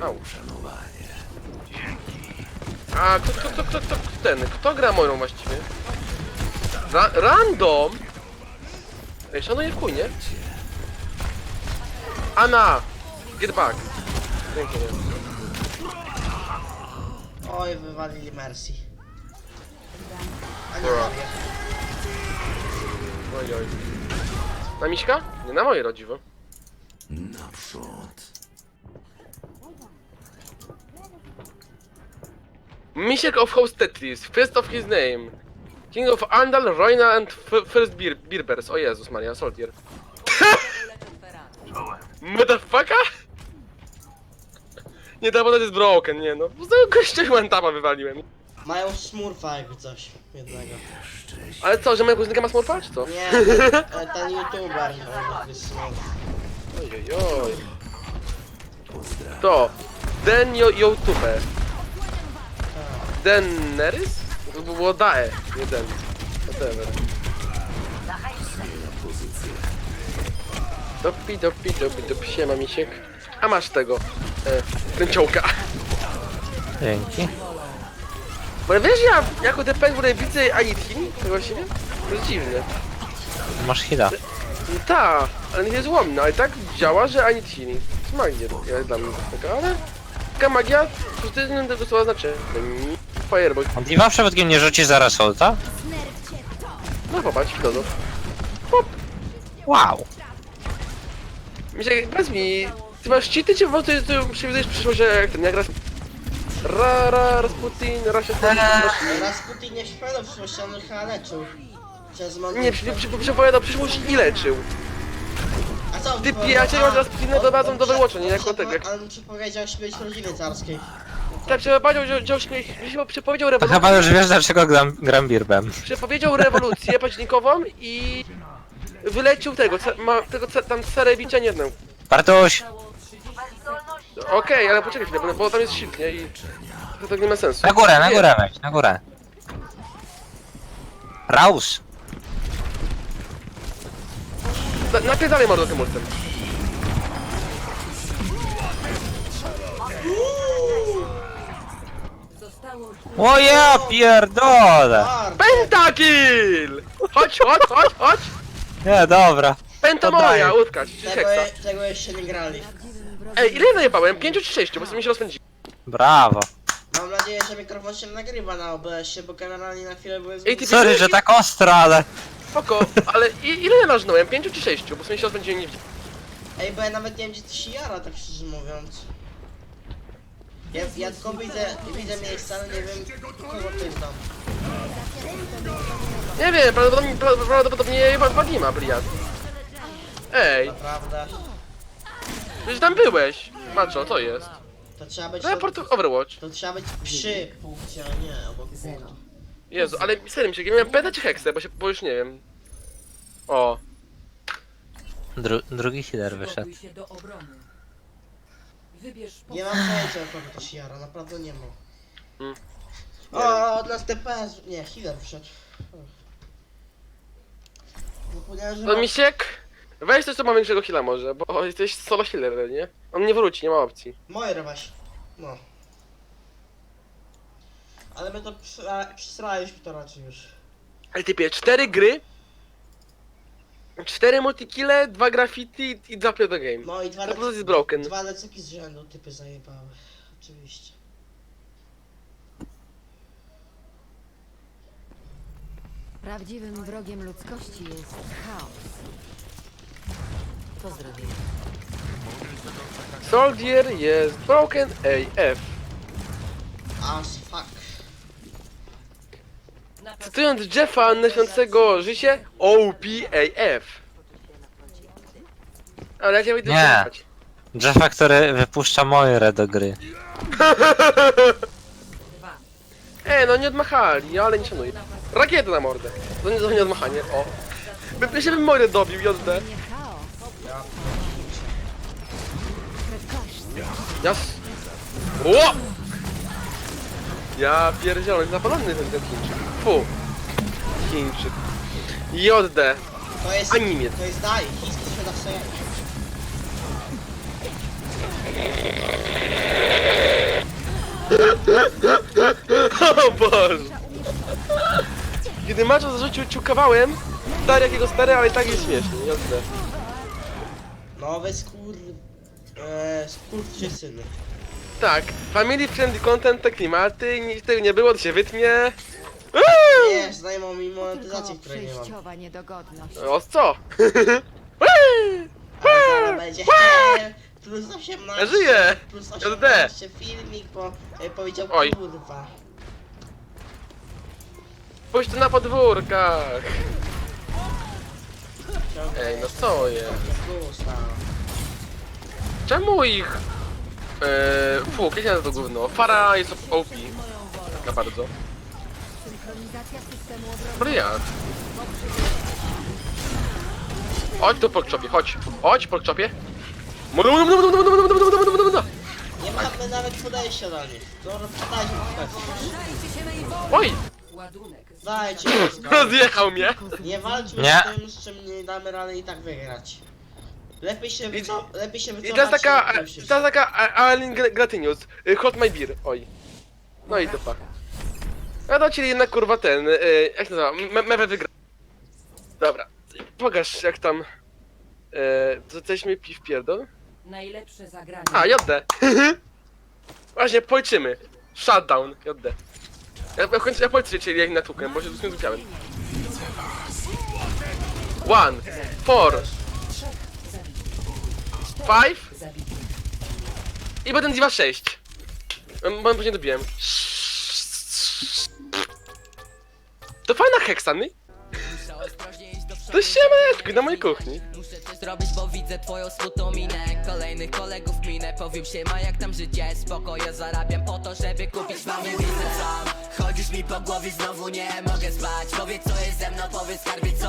Au. A kto, kto, kto, kto, kto, ten, kto gra moją właściwie? Ra random? Ej, szanuję chuj, nie? Anna! Get back! Pięknie. Oj, wywalili Mercy. A nie Dobra. Oj, oj. Na Miśka? Nie, na moje rodziwo. Naprzód. Misiek of House Tetris, first of his name. King of Andal, Roina and f first Bir Birbers. O Jezus Maria, Soldier. Motherfucker? Nie, ta woda jest broken, nie no. Z tego gościa Mantapa wywaliłem. Mają smurfa jakby coś jednego. Ale co, że moja kuzynka ma smurfa, czy co? Nie, ten, ten, ten youtuber on jest smurf. Ojojoj. To. Den yo YouTube. Denerys? To by było Dae, nie Den. Whatever. Dopi, dopi, dopi, dopi, siema misiek. A masz tego, e, kręciołka. Dzięki. Bo wiesz, ja jako DPS w ogóle widzę Anithin, to właściwie? To jest dziwne. Masz hida. No ta, ale nie jest łomna, ale tak działa, że Anithin. To magię, ja dla mnie taka, ale... Taka magia, pozytywnym tego słowa znaczy. Fireball. On Diva przypadkiem nie rzuci zaraz ulta? No popatrz, filozof. Wow. Misiek, powiedz mi, ty masz cheaty, czy po prostu ty przewidujesz przyszłość, że jak ten, jak raz... Ra, ra, Rasputin, Rasia, Rasputin nie śpiewał w przyszłości, on chyba leczył. Przez. Nie, przy- przy- przepowiadał przyszłość i leczył. A co on Ty powiedział? pijacie masz A, Rasputina on- do bazą on do prze- wyłączenia, on jako przepo- tego. Ale on przepowiedział śmierć rodziny carskiej. Tak, przepowiedział, że, że, że przepowiedział To rewolucję. chyba już wiesz dlaczego gram, gram Birbem. Przepowiedział rewolucję październikową i wylecił tego, ca- ma, tego ca- tam Carewicza nie znam. Bartuś! Okej, ale poczekaj chwilę, bo, bo tam jest shift, nie? I to tak nie ma sensu. Na górę, na Nie, górę weź, na górę. Raus! Na, napierdalaj mordo tym ultem. O ja pierdolę! Bardzo. Pentakill! Chodź, chodź, chodź, chodź! Nie, dobra. Penta moja, łódka, czy Tego, heksa. je- tego jeszcze nie grali. Ej, ile najebałem? Pięciu czy sześciu, bo sobie mi się rozpędzi. Brawo. Mam nadzieję, że mikrofon się nagrywa na OBS-ie, bo generalnie na chwilę były Ej, ty Sorry, że tak ostro, ale... Spoko, ale i, ile ja nażnąłem? Pięciu czy sześciu, bo sobie mi się rozpędzi nie widzę. Ej, bo ja nawet nie wiem gdzie to się jara, tak szczerze mówiąc. Ja, ja tylko widzę, widzę miejsca, ale nie wiem kogo to jest tam. Nie wiem, prawdopodobnie, pra- prawdopodobnie Wagima, Bliad. Ej, Naprawdę. przecież tam byłeś. Maczo, co jest? To trzeba być... Report Overwatch. To trzeba być przy punkcie, a nie obok punktu. Jezu, ale serio mi się, miałem peta czy heksę, bo się, bo już nie wiem. O, Dru drugi healer wyszedł. Gotuj się do obrony. Wybierz Nie mam pojęcia kogo to się jara, naprawdę nie mam. Mm. O, od nas TPS... Nie, healer wszedł. Zapomniałem, że to mam... misiek, weź coś co ma większego heala może, bo jesteś solo healer, nie? On nie wróci, nie ma opcji. Moje weź. No. Ale my to przysra- przysraliśmy to raczej już. Ale typie, cztery gry, cztery multikille, dwa graffiti i dwa play the game. No i dwa, To po prostu lec- jest broken. dwa lecyki z rzędu typy zajebały. Oczywiście. Prawdziwym wrogiem ludzkości jest chaos. Pozdrowienia. Soldier jest broken AF. As fuck. Cytując Jeffa neszącego życie, OPAF. Ale ja wyjdę Nie. słuchać. Jeffa, który wypuszcza Moirę do gry. E, no nie odmachali, ale nie szanuję. Rakieta na mordę. To nie, to nie odmachanie, o. By jeszcze bym mordę dobił, JD. Jas. Ło! Ja pierdzielę, zapalony ten, ten Chińczyk. Fu. Chińczyk. JD. To jest... Animie. To jest daj. Chiński sprzedawca jaj. O Boże! Kiedy Maczo zarzucił ciu kawałem, stary jakiego stary, ale i tak jest śmieszny, jasne. Nowe skur... Eee, skurczy syny. Tak, family friendly content te klimaty, nic tego nie było, to się wytnie. Nie, zajmą mi Tylko monetyzacji, której nie mam. przejściowa niedogodność. O co? Ale zaraz będzie plus 18. Żyję! Plus JD. 18 filmik, bo e, powiedział Oj. kurwa. Pójdź tu na podwórkach! Ciągle Ej, no co jest? Czemu ich... Eee, jak na to gówno? Fara jest OP. Taka bardzo. Synchronizacja systemu. Chodź tu, porkczopie, chodź. Chodź, porkczopie. Nie mamy nawet podejścia do nich. Podajcie mi Oj. Dajcie rozjechał mnie. Nie walczmy z tym, z czym nie damy rady i tak wygrać. Lepiej się wyco... lepiej się I wycofać. teraz taka, niż teraz taka Alien Gratinius. y, Hot my beer, oj. No i dupa. A to czyli jednak kurwa ten, y, jak się nazywa, Me- Mewe wygra. Dobra, pokaż jak tam, y, co coś mi piw pierdol. Najlepsze zagranie. A, JD. Właśnie, policzymy. Shutdown, JD. Ja, ja w końcu ja policzę, czyli jak natłukłem, bo się z tym zupiałem. One, four, five i potem diva 6. Bo później dobiłem. To fajna heksa, nie? To siemaneczko, na mojej kuchni. Muszę coś zrobić, bo widzę twoją smutną minę. Kolejnych kolegów minę. Powiem się ma jak tam życie. Spoko, ja zarabiam po to, żeby kupić mamy biznes sam Chodzisz mi po głowie, znowu nie mogę spać. Powiedz co jest ze mną, powiedz skarbie co